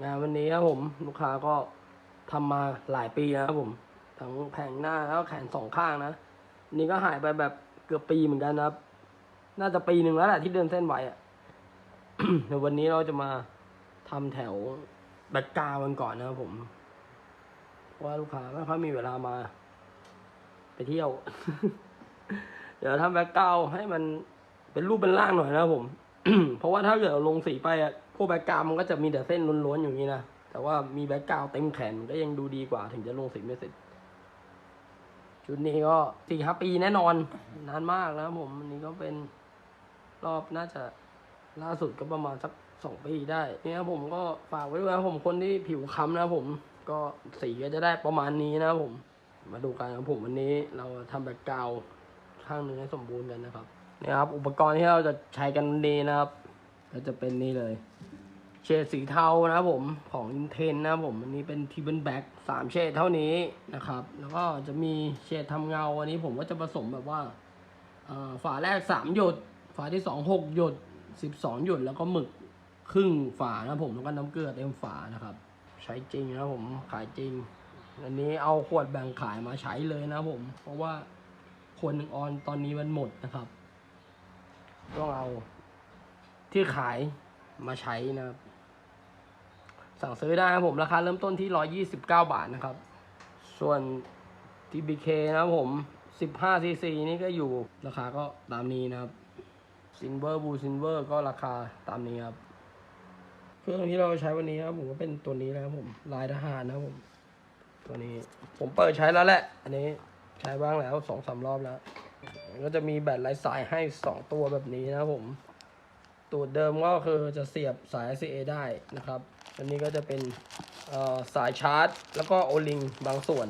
งานวันนี้ครับผมลูกค้าก็ทำมาหลายปีนะครับผม ทั้งแผงหน้าแล้วแขนสองข้างนะนี่ก็หายไปแบบเกือบปีเหมือนกันนะครับ น่าจะปีหนึ่งแล้วแหละที่เดินเส้นไหวอะ่ะเดี๋ยววันนี้เราจะมาทำแถวแบ็กกาวันก่อนนะครับผมเพราะว่าลูกค้าไม่ค่อยมีเวลามา ไปเที่ยว เดี๋ยวทำแบ็กกราวให้มันเป็นรูปเป็นร่างหน่อยนะครับผม เพราะว่าถ้าเกิดเราลงสีไปอะ พวกแบ็กกราวมันก็จะมีแต่เส้นล้วนๆอย่างนี้นะ แต่ว่ามีแบ็กกราวเต็มแขนมันก็ยังดูดีกว่าถึงจะลงสีไม่เสร็จ ชุดนี้ก็สี่ห้าปีแน่นอน นานมากนะครับผมอันนี้ก็เป็นรอบน่าจะล่าสุดก็ประมาณสักสองปีได้ เนี่ยผมก็ฝากไว้ด้วยนะผมคนที่ผิวค้ำนะผมก็สีก็จะได้ประมาณนี้นะผม มาดูกันครับผมวันนี้เราทำแบ็กกราวข้างหนึ่งให้สมบูรณ์กันนะครับเนี่ยครับ อุปกรณ์ที่เราจะใช้กันวันนี้นะครับ ก็จะเป็นนี่เลย เฉดสีเทานะครับผมของ Inten นะครับผมอันนี้เป็นทีเบิลแบ็กสามเฉดเท่านี้นะครับ แล้วก็จะมีเฉดทำเงาอันนี้ผมก็จะผสมแบบว่าฝาแรกสามหยด ฝาที่สองหกหยดสิบสองหยด แล้วก็หมึกครึ่งฝานะผมแล้วก็น้ำเกลือเต็มฝานะครับ ใช้จริงนะผมขายจริง อันนี้เอาขวดแบ่งขายมาใช้เลยนะผม เพราะว่าขวดหนึ่งออนตอนนี้มันหมดนะครับ ต้องเอาที่ขายมาใช้นะครับ สั่งซื้อได้ครับผมราคาเริ่มต้นที่ 129 บาทนะครับ ส่วน TBK นะครับผม 15 cc นี่ก็อยู่ราคาก็ตามนี้นะครับ Silver Blue Silver ก็ราคาตามนี้ครับ เครื่องที่เราใช้วันนี้ครับผมก็เป็นตัวนี้นะครับผมลายทหารนะครับผม ตัวนี้ผมเปิดใช้แล้วแหละ อันนี้ใช้บ้างแล้วสองสามรอบแล้ว ก็จะมีแบตไร้สายให้สองตัวแบบนี้นะครับผม ตัวเดิมก็คือจะเสียบสาย RCA ได้นะครับ อันนี้ก็จะเป็นสายชาร์จ แล้วก็โอลิงบางส่วน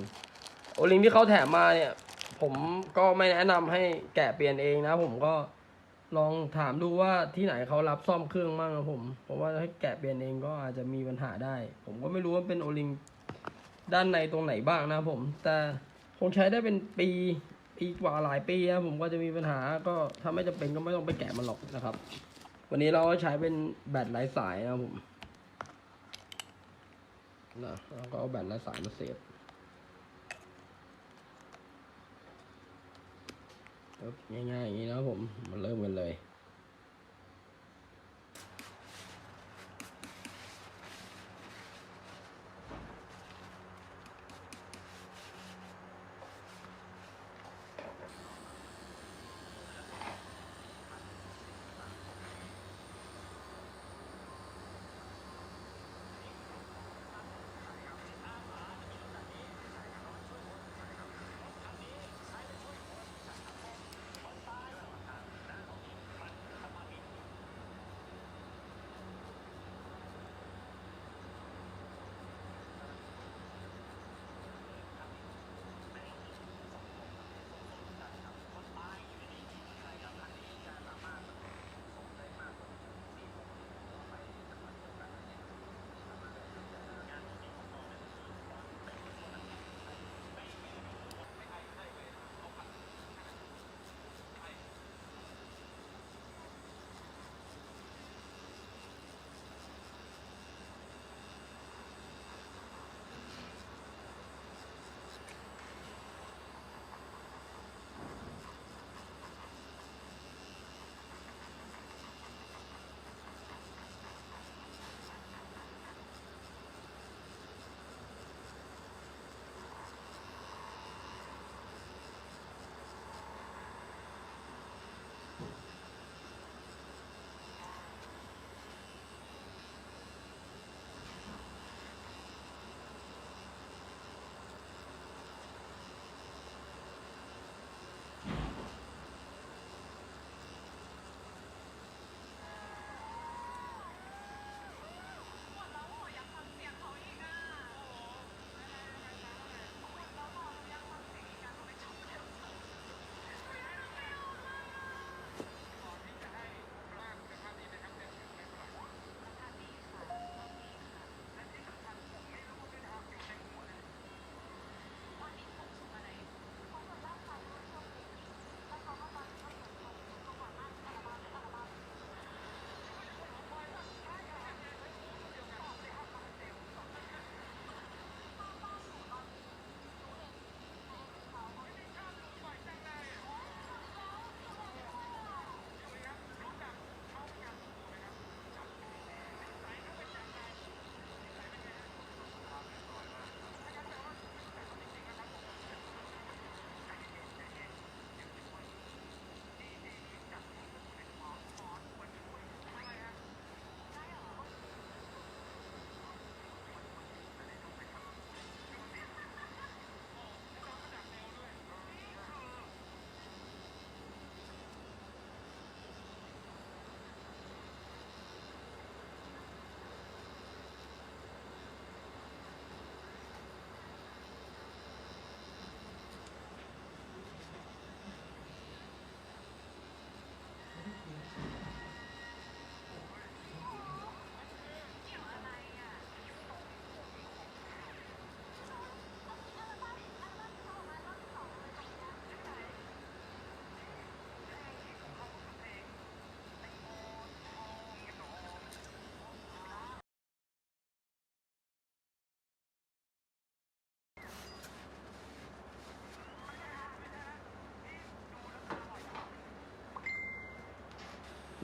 โอลิงที่เขาแถมมาเนี่ย ผมก็ไม่แนะนำให้แกะเปลี่ยนเองนะ ผมก็ลองถามดูว่าที่ไหนเขารับซ่อมเครื่องบ้างนะผม เพราะว่าถ้าแกะเปลี่ยนเองก็อาจจะมีปัญหาได้ ผมก็ไม่รู้ว่าเป็นโอลิงด้านในตรงไหนบ้างนะผม แต่คงใช้ได้เป็นปีปีกว่าหลายปีนะผมก็จะมีปัญหาก็ถ้าไม่จำเป็นก็ไม่ต้องไปแกะมันหรอกนะครับ วันนี้เราใช้เป็นแบตไร้สายนะผม นะเราก็เอาแบตและสายมาเสียบง่ายๆอย่างนี้นะผมมาเริ่มกันเลย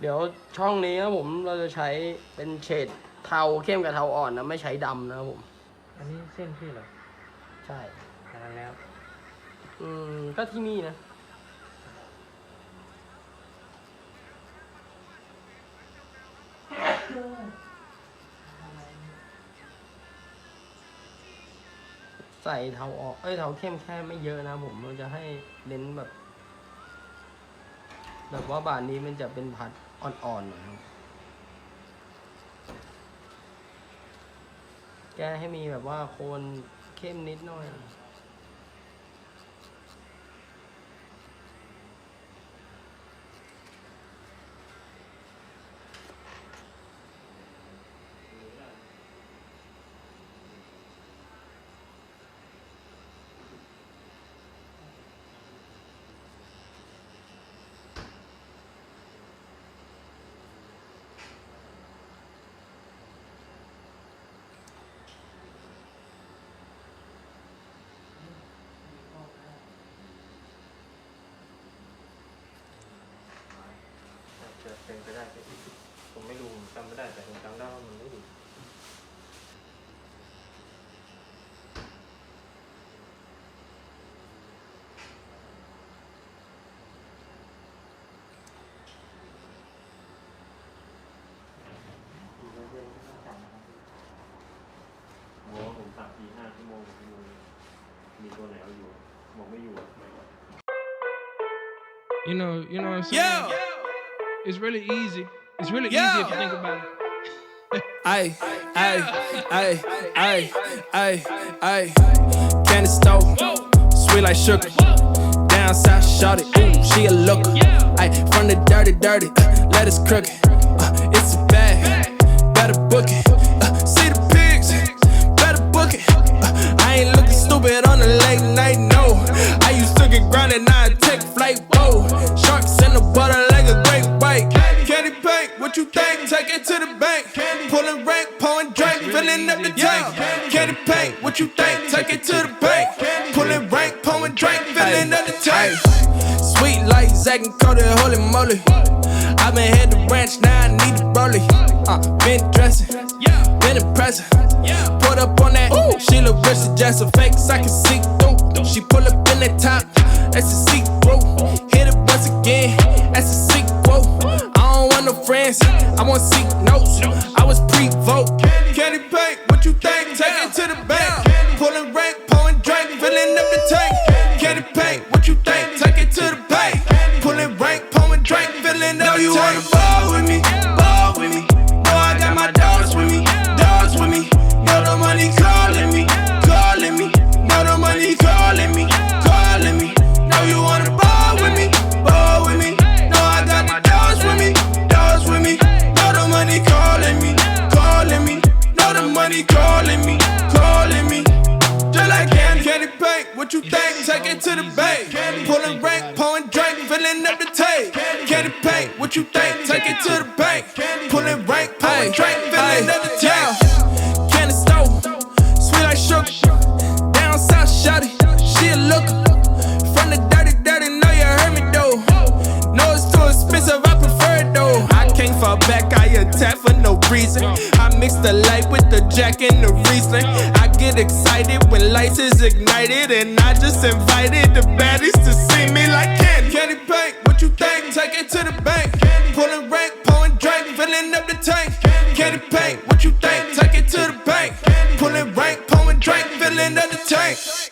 เดี๋ยวช่องนี้นะผมเราจะใช้เป็นเฉดเทาเข้มกับเทาอ่อนนะไม่ใช้ดำนะครับผม อันนี้เส้นพี่เหรอใช่นานแล้ว อืมก็ที่นี่นะ ใส่เทาออกเอ้ยเทาเข้มแค่ไม่เยอะนะผมเราจะให้เน้นแบบ แบบว่าบานนี้มันจะเป็นพัด อ่อนๆหน่อยครับ แกให้มีแบบว่าโคนเข้มนิดหน่อย อาจจะ เป็นไปได้พี่ผมไม่รู้ผมจำไม่ได้แต่ผมจำได้ว่ามันไม่ดีโมผมตัดทีห้าชั่วโมงชั่วโมงมีตัวไหนเอาอยู่บอกไม่อยู่อะไม่ไหว You know, you know what I'm saying? It's really easy. It's really easy if you think about it. Ay, ay, ay, ay, ay, ay. Candy stove, sweet like sugar. Down south, shot it. She a looker. Ay, from the dirty, dirty, uh, let us crooked. Uh, it's a bag, better book it. Uh, see the pigs, better book it. Uh, I ain't looking stupid on the late night, no. I used to get grounded, now I take flight, whoa. Sharks in the water Take it to the bank. Pulling rank, pouring drink, filling up the tank. Candy paint, what you think? Take it to the bank. Pulling rank, pouring drink, filling up the tank. Sweet like Zack and Cody, holy moly. i been head to ranch, now I need the rollie. Uh, been dressing, been impressive. Put up on that, she look rich, just a fake, I can see through. She pull up in that top, that's a see through. Hit it once again, I want seek notes. Candy paint. What you think? Take it to the bank. Pulling rank, pouring drink, filling up the tank. Candy paint. What you think? Take it to the bank. Pulling rank, pouring drink, filling up the tank. Candy stove, sweet like sugar. Down south, shawty, she a looker. From the dirty, dirty, know you heard me though. No, it's too expensive, I prefer it though. I can't fall back, I attack for no reason mix the light with the Jack and the Riesling. I get excited when lights is ignited, and I just invited the baddies to see me like candy. Candy bank, what you think? Take it to the bank. Pulling rank, pulling drink, filling up the tank. Candy paint, what you think? Take it to the bank. Pulling rank, pulling drink, filling up the tank.